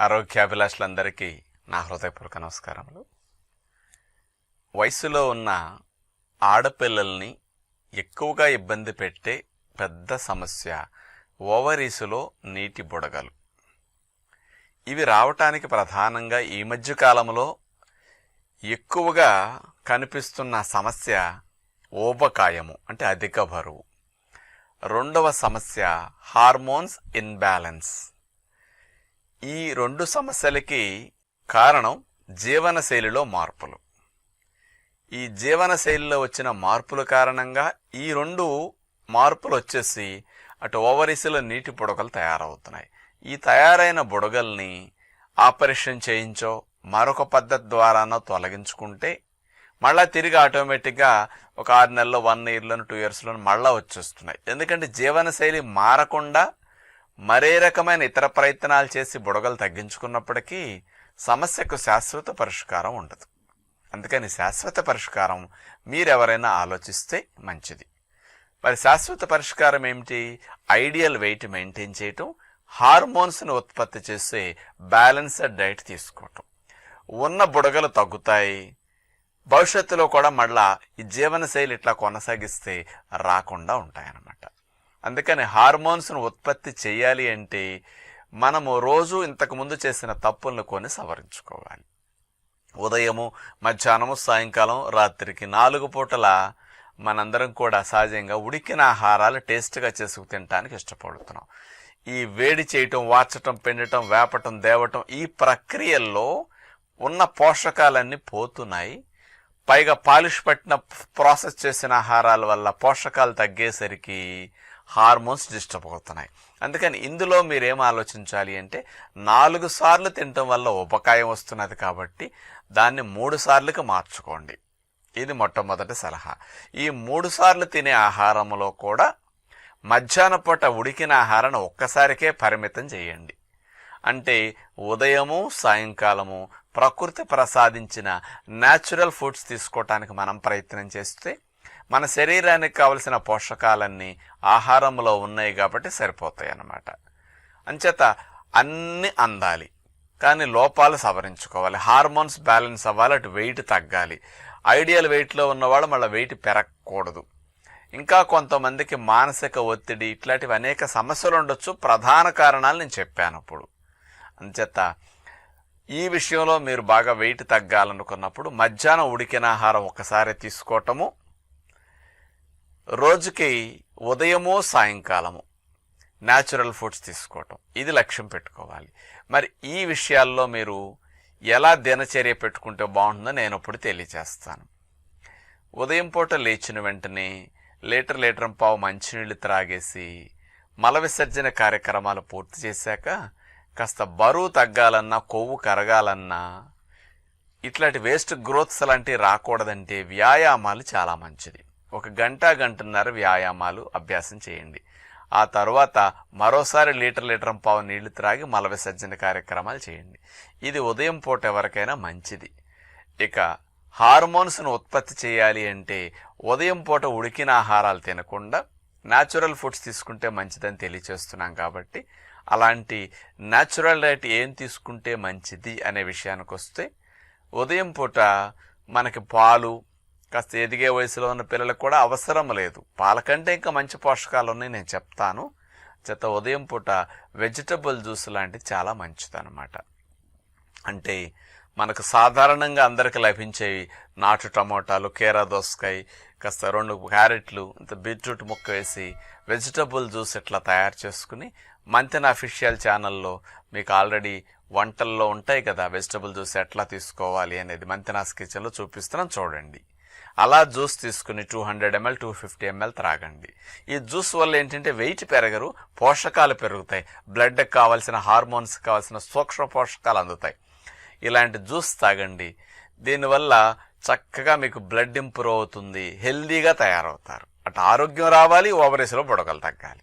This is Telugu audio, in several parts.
ఆరోగ్యాభిలాషులందరికీ నా హృదయపూర్వక నమస్కారములు. వయసులో ఉన్న ఆడపిల్లల్ని ఎక్కువగా ఇబ్బంది పెట్టే పెద్ద సమస్య ఓవరీసులో నీటి బుడగలు. ఇవి రావటానికి ప్రధానంగా ఈ మధ్య కాలంలో ఎక్కువగా కనిపిస్తున్న సమస్య ఊబకాయము అంటే అధిక బరువు. రెండవ సమస్య హార్మోన్స్ ఇన్బ్యాలెన్స్. ఈ రెండు సమస్యలకి కారణం జీవనశైలిలో మార్పులు. ఈ జీవనశైలిలో వచ్చిన మార్పుల కారణంగా ఈ రెండు మార్పులు వచ్చేసి అటు ఓవరీస్లో నీటి బుడగలు తయారవుతున్నాయి. ఈ తయారైన బుడగల్ని ఆపరేషన్ చేయించో మరొక పద్ధతి ద్వారానో తొలగించుకుంటే మళ్ళా తిరిగి ఆటోమేటిక్గా ఒక ఆరు నెలల్లో వన్ ఇయర్లోను టూ ఇయర్స్లోను మళ్ళా వచ్చేస్తున్నాయి. ఎందుకంటే జీవనశైలి మారకుండా మరే రకమైన ఇతర ప్రయత్నాలు చేసి బుడగలు తగ్గించుకున్నప్పటికీ సమస్యకు శాశ్వత పరిష్కారం ఉండదు. అందుకని శాశ్వత పరిష్కారం మీరెవరైనా ఆలోచిస్తే మంచిది. మరి శాశ్వత పరిష్కారం ఏమిటి? ఐడియల్ వెయిట్ మెయింటైన్ చేయటం హార్మోన్స్ని ఉత్పత్తి చేసే బ్యాలెన్స్డ్ డైట్ తీసుకోవటం. ఉన్న బుడగలు తగ్గుతాయి. భవిష్యత్తులో కూడా మళ్ళా ఈ జీవనశైలి ఇట్లా కొనసాగిస్తే రాకుండా ఉంటాయన్నమాట. అందుకని హార్మోన్స్ను ఉత్పత్తి చేయాలి అంటే మనము రోజు ఇంతకుముందు చేసిన తప్పులను కొని సవరించుకోవాలి. ఉదయము మధ్యాహ్నము సాయంకాలం రాత్రికి నాలుగు పూటల మనందరం కూడా సహజంగా ఉడికిన ఆహారాలు టేస్ట్గా చేసుకు తినడానికి ఇష్టపడుతున్నాం. ఈ వేడి చేయటం వాచటం పెండటం వేపటం దేవటం ఈ ప్రక్రియల్లో ఉన్న పోషకాలన్నీ పోతున్నాయి. పైగా పాలిష్ పట్టిన ప్రాసెస్ చేసిన ఆహారాల వల్ల పోషకాలు తగ్గేసరికి హార్మోన్స్ డిస్టర్బ్ అవుతున్నాయి. అందుకని ఇందులో మీరేం ఆలోచించాలి అంటే నాలుగు సార్లు తినటం వల్ల ఉపకాయం వస్తున్నది కాబట్టి దాన్ని మూడు సార్లుకి మార్చుకోండి. ఇది మొట్టమొదటి సలహా. ఈ మూడు సార్లు తినే ఆహారంలో కూడా మధ్యాహ్న పూట ఉడికిన ఆహారాన్ని ఒక్కసారికే పరిమితం చేయండి. అంటే ఉదయము సాయంకాలము ప్రకృతి ప్రసాదించిన న్యాచురల్ ఫుడ్స్ తీసుకోవటానికి మనం ప్రయత్నం చేస్తే మన శరీరానికి కావలసిన పోషకాలన్నీ ఆహారంలో ఉన్నాయి కాబట్టి సరిపోతాయి అన్నమాట. అంచేత అన్ని అందాలి. కానీ లోపాలు సవరించుకోవాలి. హార్మోన్స్ బ్యాలెన్స్ అవ్వాలి అటు వెయిట్ తగ్గాలి. ఐడియల్ వెయిట్లో ఉన్నవాళ్ళు మళ్ళీ వెయిట్ పెరగకూడదు. ఇంకా కొంతమందికి మానసిక ఒత్తిడి ఇట్లాంటివి అనేక సమస్యలు ఉండొచ్చు. ప్రధాన కారణాలు నేను చెప్పాను అప్పుడు అంచేత ఈ విషయంలో మీరు బాగా వెయిట్ తగ్గాలనుకున్నప్పుడు మధ్యాహ్నం ఉడికిన ఆహారం ఒకసారి తీసుకోవటము రోజుకి ఉదయము సాయంకాలము న్యాచురల్ ఫుడ్స్ తీసుకోవటం. ఇది లక్ష్యం పెట్టుకోవాలి. మరి ఈ విషయాల్లో మీరు ఎలా దినచర్య పెట్టుకుంటే బాగుంటుందో నేను ఇప్పుడు తెలియజేస్తాను. ఉదయం పూట లేచిన వెంటనే లీటర్ లీటర్ పావు మంచినీళ్ళు త్రాగేసి మల విసర్జన కార్యక్రమాలు పూర్తి చేశాక కాస్త బరువు తగ్గాలన్నా కొవ్వు కరగాలన్నా ఇట్లాంటి వేస్ట్ గ్రోత్స్ లాంటివి రాకూడదంటే వ్యాయామాలు చాలా మంచిది. ఒక గంట గంటన్నర వ్యాయామాలు అభ్యాసం చేయండి. ఆ తర్వాత మరోసారి లీటర్ లీటర్ పావు నీళ్ళు త్రాగి మల విసర్జన కార్యక్రమాలు చేయండి. ఇది ఉదయం పూట ఎవరికైనా మంచిది. ఇక హార్మోన్స్ను ఉత్పత్తి చేయాలి అంటే ఉదయం పూట ఉడికిన ఆహారాలు తినకుండా న్యాచురల్ ఫుడ్స్ తీసుకుంటే మంచిదని తెలియచేస్తున్నాం కాబట్టి అలాంటి న్యాచురల్ డైట్ ఏం తీసుకుంటే మంచిది అనే విషయానికి వస్తే ఉదయం పూట మనకి పాలు కాస్త ఎదిగే వయసులో ఉన్న పిల్లలకు కూడా అవసరం లేదు. పాల కంటే ఇంకా మంచి పోషకాలు ఉన్నాయి నేను చెప్తాను. చేత ఉదయం పూట వెజిటబుల్ జ్యూస్ లాంటిది చాలా మంచిదన్నమాట. అంటే మనకు సాధారణంగా అందరికి లభించేవి నాటు టమోటాలు కేరా దోసకాయ కాస్త రెండు క్యారెట్లు ఇంత బీట్రూట్ ముక్క వేసి వెజిటబుల్ జ్యూస్ ఇట్లా తయారు చేసుకుని మంతెన అఫీషియల్ ఛానల్లో మీకు ఆల్రెడీ వంటల్లో ఉంటాయి కదా వెజిటబుల్ జ్యూస్ ఎట్లా తీసుకోవాలి అనేది మంతెనాస్ కిచెన్లో చూపిస్తున్నాం చూడండి. అలా జ్యూస్ తీసుకుని two hundred ML two fifty ML త్రాగండి. ఈ జ్యూస్ వల్ల ఏంటంటే వెయిట్ పెరగరు పోషకాలు పెరుగుతాయి. బ్లడ్కి కావాల్సిన హార్మోన్స్ కావాల్సిన సూక్ష్మ పోషకాలు అందుతాయి. ఇలాంటి జ్యూస్ తాగండి. దీనివల్ల చక్కగా మీకు బ్లడ్ ఇంప్రూవ్ అవుతుంది హెల్దీగా తయారవుతారు. అటు ఆరోగ్యం రావాలి ఓవరేస్లో బుడగలు తగ్గాలి.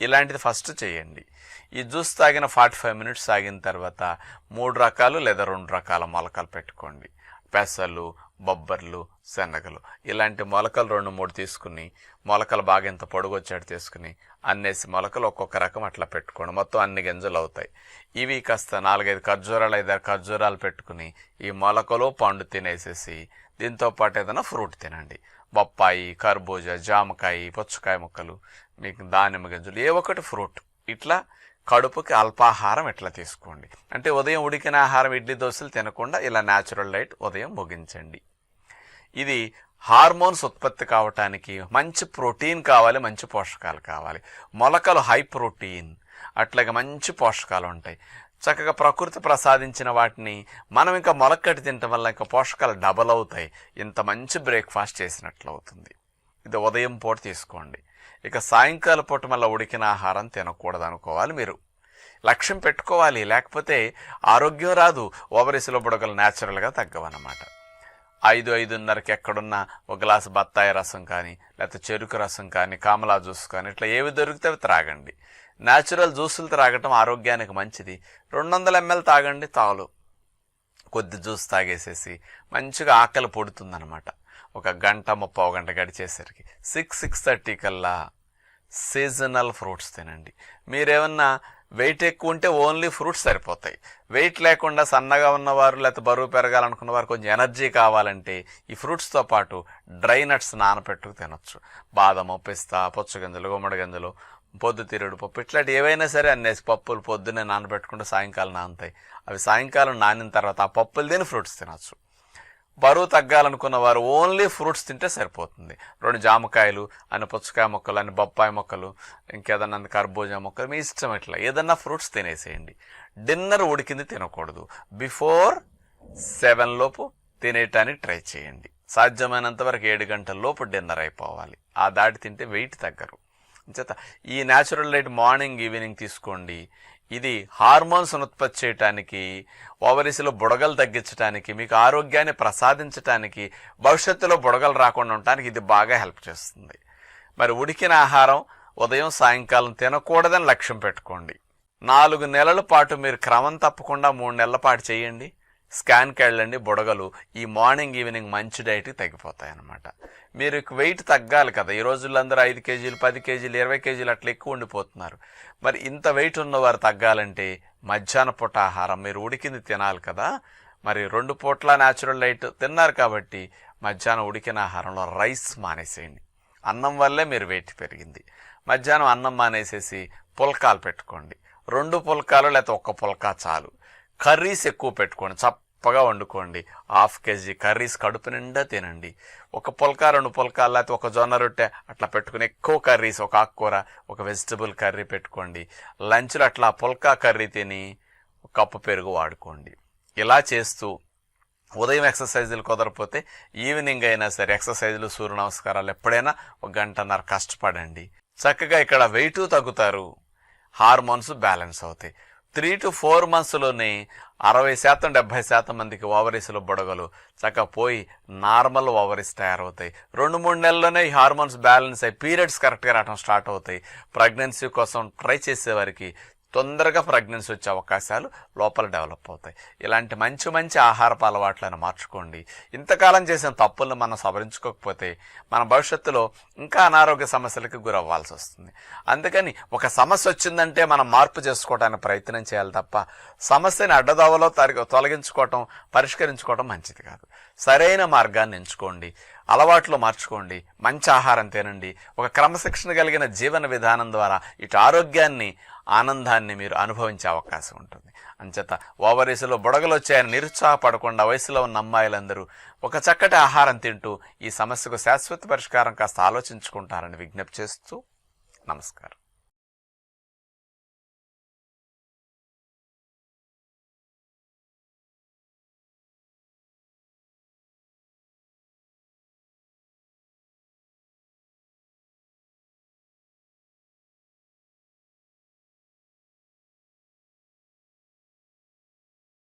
ఇలాంటిది ఫస్ట్ చేయండి. ఈ జ్యూస్ తాగిన ఫార్టీ ఫైవ్ మినిట్స్ తాగిన తర్వాత మూడు రకాలు లేదా రెండు రకాల మొలకలు పెట్టుకోండి. పెసలు బొబ్బర్లు శనగలు ఇలాంటి మొలకలు రెండు మూడు తీసుకుని మొలకలు బాగా ఇంత పొడుగు తీసుకుని అన్నేసి మొలకలు ఒక్కొక్క రకం అట్లా పెట్టుకోండి. మొత్తం అన్ని గింజలు అవుతాయి. ఇవి కాస్త నాలుగైదు ఖర్జూరాలు ఐదారు ఖర్జూరాలు పెట్టుకుని ఈ మొలకలు పండు తినేసేసి దీంతో పాటు ఏదైనా ఫ్రూట్ తినండి. బొప్పాయి కర్బూజా జామకాయ పుచ్చకాయ ముక్కలు మీకు దానిమ్మ గింజలు ఏ ఒకటి ఫ్రూట్. ఇట్లా కడుపుకి అల్పాహారం ఇట్లా తీసుకోండి? అంటే ఉదయం ఉడికిన ఆహారం ఇడ్లీ దోశలు తినకుండా ఇలా న్యాచురల్ డైట్ ఉదయం ముగించండి. ఇది హార్మోన్స్ ఉత్పత్తి కావటానికి మంచి ప్రోటీన్ కావాలి మంచి పోషకాలు కావాలి. మొలకలు హై ప్రోటీన్ అట్లాగే మంచి పోషకాలు ఉంటాయి. చక్కగా ప్రకృతి ప్రసాదించిన వాటిని మనం ఇంకా మొలక్కటి తినటం వల్ల ఇంకా పోషకాలు డబల్ అవుతాయి. ఇంత మంచి బ్రేక్ఫాస్ట్ చేసినట్లు అవుతుంది. ఇది ఉదయం పూట తీసుకోండి. ఇక సాయంకాల పూట మళ్ళీ ఉడికిన ఆహారం తినకూడదు అనుకోవాలి మీరు. లక్ష్యం పెట్టుకోవాలి లేకపోతే ఆరోగ్యం రాదు. ఓవరీస్లో బుడగలు న్యాచురల్గా తగ్గవన్నమాట. ఐదు ఐదున్నరకి ఎక్కడున్నా ఒక గ్లాసు బత్తాయి రసం కానీ లేకపోతే చెరుకు రసం కానీ కామలా జ్యూస్ కానీ ఇట్లా ఏవి దొరికితే అవి త్రాగండి. న్యాచురల్ జ్యూసులు త్రాగటం ఆరోగ్యానికి మంచిది. రెండు వందల ఎంఎల్ తాగండి తాలు. కొద్ది జ్యూస్ తాగేసేసి మంచిగా ఆకలి పొడుతుందనమాట ఒక గంట ముప్పై గంట గడిచేసరికి సిక్స్ సిక్స్ థర్టీ కల్లా సీజనల్ ఫ్రూట్స్ తినండి. మీరేమన్నా వెయిట్ ఎక్కువ ఉంటే ఓన్లీ ఫ్రూట్స్ సరిపోతాయి. వెయిట్ లేకుండా సన్నగా ఉన్నవారు లేకపోతే బరువు పెరగాలనుకున్న వారు కొంచెం ఎనర్జీ కావాలంటే ఈ ఫ్రూట్స్తో పాటు డ్రై నట్స్ నానపెట్టుకు తినొచ్చు. బాదం పిస్తా పుచ్చగింజలు గుమ్మడి గింజలు పొద్దుతిరుడు పప్పు ఇట్లాంటి ఏవైనా సరే అన్నేసి పప్పులు పొద్దున్నే నానబెట్టుకుంటే సాయంకాలం నానుతాయి. అవి సాయంకాలం నానిన తర్వాత ఆ పప్పులు తిని ఫ్రూట్స్ తినొచ్చు. బరువు తగ్గాలనుకున్న వారు ఓన్లీ ఫ్రూట్స్ తింటే సరిపోతుంది. రెండు జామకాయలు అని పుచ్చకాయ మొక్కలు అని బొప్పాయి మొక్కలు ఇంకేదన్నా కర్బూజా మొక్కలు మీ ఇష్టం ఇట్లా ఏదన్నా ఫ్రూట్స్ తినేసేయండి. డిన్నర్ ఉడికింది తినకూడదు. బిఫోర్ సెవెన్ లోపు తినేయటానికి ట్రై చేయండి. సాధ్యమైనంత వరకు ఏడు గంటల లోపు డిన్నర్ అయిపోవాలి. ఆ దాటి తింటే వెయిట్ తగ్గరు. చేత ఈ న్యాచురల్ లైట్ మార్నింగ్ ఈవినింగ్ తీసుకోండి. ఇది హార్మోన్స్ ఉత్పత్తి చేయటానికి ఓవరీస్లో బుడగలు తగ్గించడానికి మీకు ఆరోగ్యాన్ని ప్రసాదించటానికి భవిష్యత్తులో బుడగలు రాకుండా ఉండటానికి ఇది బాగా హెల్ప్ చేస్తుంది. మరి ఉడికిన ఆహారం ఉదయం సాయంకాలం తినకూడదని లక్ష్యం పెట్టుకోండి. నాలుగు నెలల పాటు మీరు క్రమం తప్పకుండా మూడు నెలల పాటు చేయండి. స్కాన్కి వెళ్ళండి బుడగలు ఈ మార్నింగ్ ఈవినింగ్ మంచి డైట్కి తగ్గిపోతాయి అన్నమాట మీరు వెయిట్ తగ్గాలి కదా. ఈ రోజుల్లో అందరూ ఐదు కేజీలు పది కేజీలు ఇరవై కేజీలు అట్లా ఎక్కువ ఉండిపోతున్నారు. మరి ఇంత వెయిట్ ఉన్నవారు తగ్గాలంటే మధ్యాహ్న పూట ఆహారం మీరు ఉడికింది తినాలి కదా. మరి రెండు పూట్ల న్యాచురల్ లైట్ తిన్నారు కాబట్టి మధ్యాహ్నం ఉడికిన ఆహారంలో రైస్ మానేసేయండి. అన్నం వల్లే మీరు వెయిట్ పెరిగింది. మధ్యాహ్నం అన్నం మానేసేసి పుల్కాలు పెట్టుకోండి. రెండు పుల్కాలు లేకపోతే ఒక్క పుల్కా చాలు. కర్రీస్ ఎక్కువ పెట్టుకోండి. గొప్పగా వండుకోండి. హాఫ్ కేజీ కర్రీస్ కడుపు నిండా తినండి. ఒక పొలక రెండు పొలక లేకపోతే ఒక జొన్న రొట్టె అట్లా పెట్టుకుని ఎక్కువ కర్రీస్ ఒక ఆకుకూర ఒక వెజిటబుల్ కర్రీ పెట్టుకోండి. లంచ్లో అట్లా పొలక కర్రీ తిని కప్పు పెరుగు వాడుకోండి. ఇలా చేస్తూ ఉదయం ఎక్సర్సైజులు కుదరపోతే ఈవినింగ్ అయినా సరే ఎక్సర్సైజులు సూర్య నమస్కారాలు ఎప్పుడైనా ఒక గంటన్నర కష్టపడండి. చక్కగా ఇక్కడ వెయిట్ తగ్గుతారు. హార్మోన్స్ బ్యాలెన్స్ అవుతాయి. త్రీ టు ఫోర్ మంత్స్లోనే అరవై శాతం డెబ్బై శాతం మందికి ఓవరీస్లో బుడగలు చక్కగా పోయి నార్మల్ ఓవరీస్ తయారవుతాయి. రెండు మూడు నెలల్లోనే ఈ హార్మోన్స్ బ్యాలెన్స్ అయ్యి పీరియడ్స్ కరెక్ట్గా రావడం స్టార్ట్ అవుతాయి. ప్రెగ్నెన్సీ కోసం ట్రై చేసేవారికి తొందరగా ప్రెగ్నెన్సీ వచ్చే అవకాశాలు లోపల డెవలప్ అవుతాయి. ఇలాంటి మంచి మంచి ఆహారపు అలవాట్లను మార్చుకోండి. ఇంతకాలం చేసిన తప్పులను మనం సవరించుకోకపోతే మన భవిష్యత్తులో ఇంకా అనారోగ్య సమస్యలకు గురవ్వాల్సి వస్తుంది. అందుకని ఒక సమస్య వచ్చిందంటే మనం మార్పు చేసుకోవడానికి ప్రయత్నం చేయాలి తప్ప సమస్యని అడ్డదోవలో తరి తొలగించుకోవటం పరిష్కరించుకోవటం మంచిది కాదు. సరైన మార్గాన్ని ఎంచుకోండి. అలవాట్లు మార్చుకోండి. మంచి ఆహారం తినండి. ఒక క్రమశిక్షణ కలిగిన జీవన విధానం ద్వారా ఇటు ఆరోగ్యాన్ని ఆనందాన్ని మీరు అనుభవించే అవకాశం ఉంటుంది. అంచేత ఓవరీసులో బుడగలు వచ్చాయని నిరుత్సాహపడకుండా వయసులో ఉన్న అమ్మాయిలందరూ ఒక చక్కటి ఆహారం తింటూ ఈ సమస్యకు శాశ్వత పరిష్కారం కాస్త ఆలోచించుకుంటారని విజ్ఞప్తి చేస్తూ నమస్కారం.